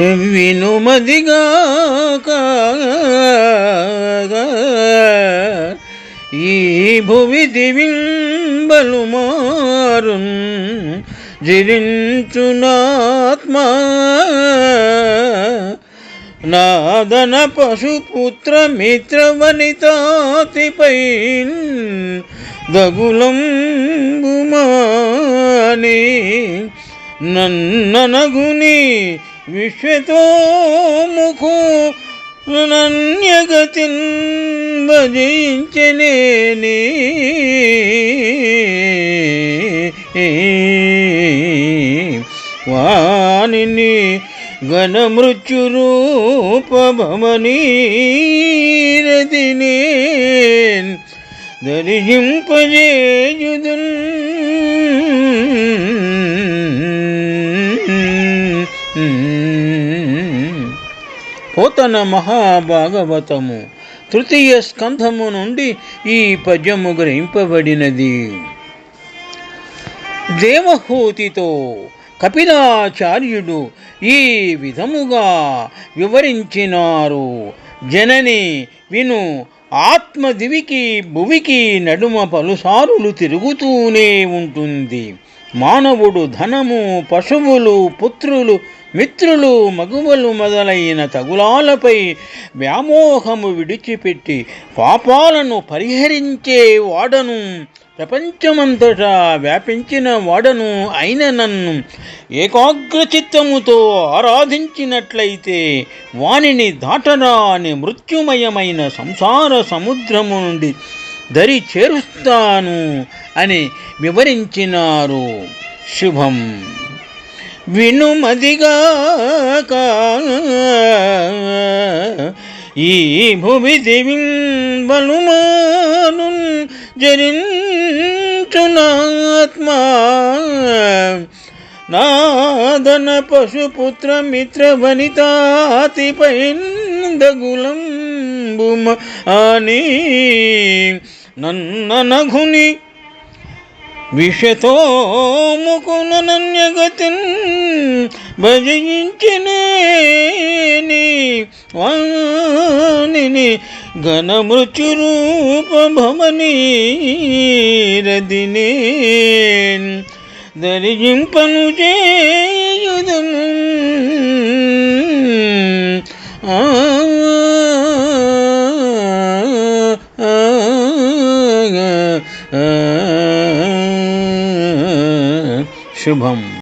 వినుమదిగాక ఈ భువి దివింబలు మారున్ జిరించునాత్మా నాదన పశుపుత్ర మిత్రవనితాతిపై దగులంబుమాని నన్ననగుని విశ్వతోముఖు నన్యగతిన్ భజించనేని వాణిని ఘనమృత్యురూపమనీరదినే దరిజింపజేయుదున్ పోతన మహాభాగవతము. తృతీయ స్కంధము నుండి ఈ పద్యము గ్రహింపబడినది. దేవహూతితో కపిలాచార్యుడు ఈ విధముగా వివరించినారు. జనని విను ఆత్మదివికి భువికి నడుమ పలుసారులు తిరుగుతూనే ఉంటుంది. మానవుడు ధనము పశువులు పుత్రులు మిత్రులు మగువలు మొదలైన తగులాలపై వ్యామోహము విడిచిపెట్టి పాపాలను పరిహరించే వాడను. ప్రపంచమంతటా వ్యాపించిన వాడను అయిన నన్ను ఏకాగ్రచిత్తముతో ఆరాధించినట్లయితే వానిని దాటరాని మృత్యుమయమైన సంసార సముద్రము నుండి దరి చేరుస్తాను అని వివరించినారు. శుభం. వినుమదిగాక ఈ భూమి దివిం బలుమాను జరించునాత్మా నాదన పశుపుత్ర మిత్ర వనితాతిపై దగులంబుమ అని నన్ననఘుని విషతో ముకునన్యగతిన్ భజించినేని వాణిని ఘనమృత్యురూపభమనీరదినే దరిజింపను చేయుదను ఆ शुभम।